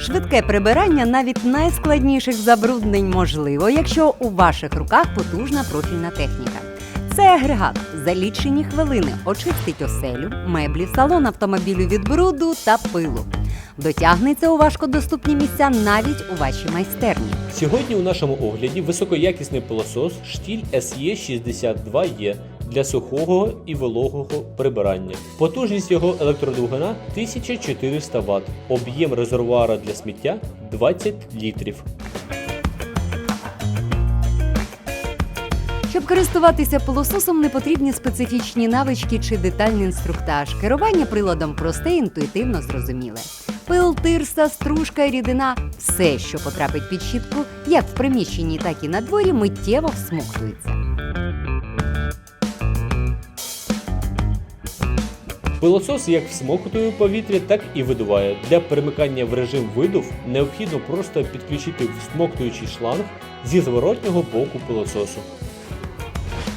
Швидке прибирання навіть найскладніших забруднень можливо, якщо у ваших руках потужна профільна техніка. Цей агрегат за лічені хвилини очистить оселю, меблі, салон автомобілю від бруду та пилу. Дотягнеться у важкодоступні місця навіть у вашій майстерні. Сьогодні у нашому огляді високоякісний пилосос штіль SE62E для сухого і вологого прибирання. Потужність його електродвигуна 1400 Вт, об'єм резервуара для сміття 20 літрів. Щоб користуватися пилососом, не потрібні специфічні навички чи детальний інструктаж. Керування приладом просте, інтуїтивно зрозуміле. Пил, тирса, стружка, рідина все, що потрапить під щітку, як в приміщенні, так і на дворі, миттєво всмоктується. Пилосос як всмоктує повітря, так і видуває. Для перемикання в режим видув необхідно просто підключити всмоктуючий шланг зі зворотнього боку пилососу.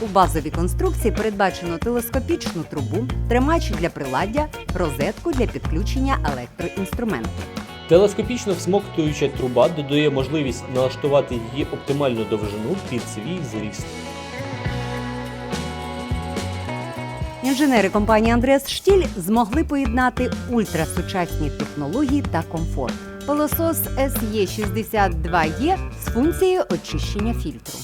У базовій конструкції передбачено телескопічну трубу, тримач для приладдя, розетку для підключення електроінструменту. Телескопічно всмоктуюча труба додає можливість налаштувати її оптимальну довжину під свій зріст. Інженери компанії Андреас Штіль змогли поєднати ультрасучасні технології та комфорт. Пилосос SE62E з функцією очищення фільтру.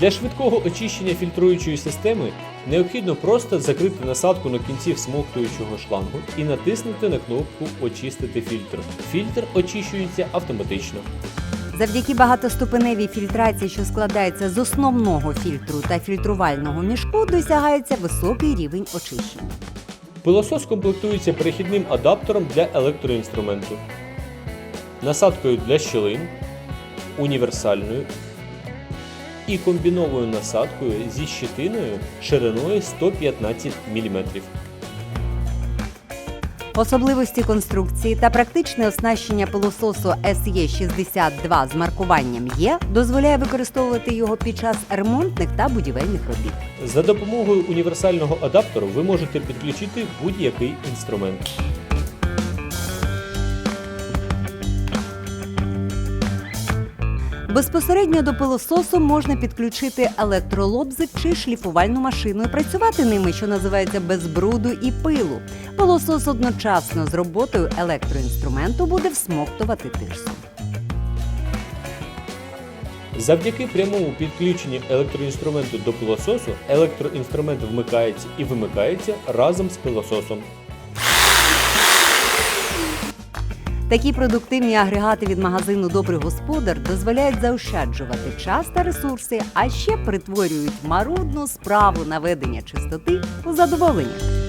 Для швидкого очищення фільтруючої системи необхідно просто закрити насадку на кінці всмоктуючого шлангу і натиснути на кнопку Очистити фільтр. Фільтр очищується автоматично. Завдяки багатоступеневій фільтрації, що складається з основного фільтру та фільтрувального мішку, досягається високий рівень очищення. Пилосос комплектується перехідним адаптером для електроінструменту, насадкою для щілин, універсальною і комбінованою насадкою зі щитиною шириною 115 мм. Особливості конструкції та практичне оснащення пилососу SE62 з маркуванням Є дозволяє використовувати його під час ремонтних та будівельних робіт. За допомогою універсального адаптеру ви можете підключити будь-який інструмент. Безпосередньо до пилососу можна підключити електролобзик чи шліфувальну машину і працювати ними, що називається без бруду і пилу. Пилосос одночасно з роботою електроінструменту буде всмоктувати тирсу. Завдяки прямому підключенню електроінструменту до пилососу електроінструмент вмикається і вимикається разом з пилососом. Такі продуктивні агрегати від магазину Добрий господар дозволяють заощаджувати час та ресурси, а ще притворюють марудну справу наведення чистоти у задоволення.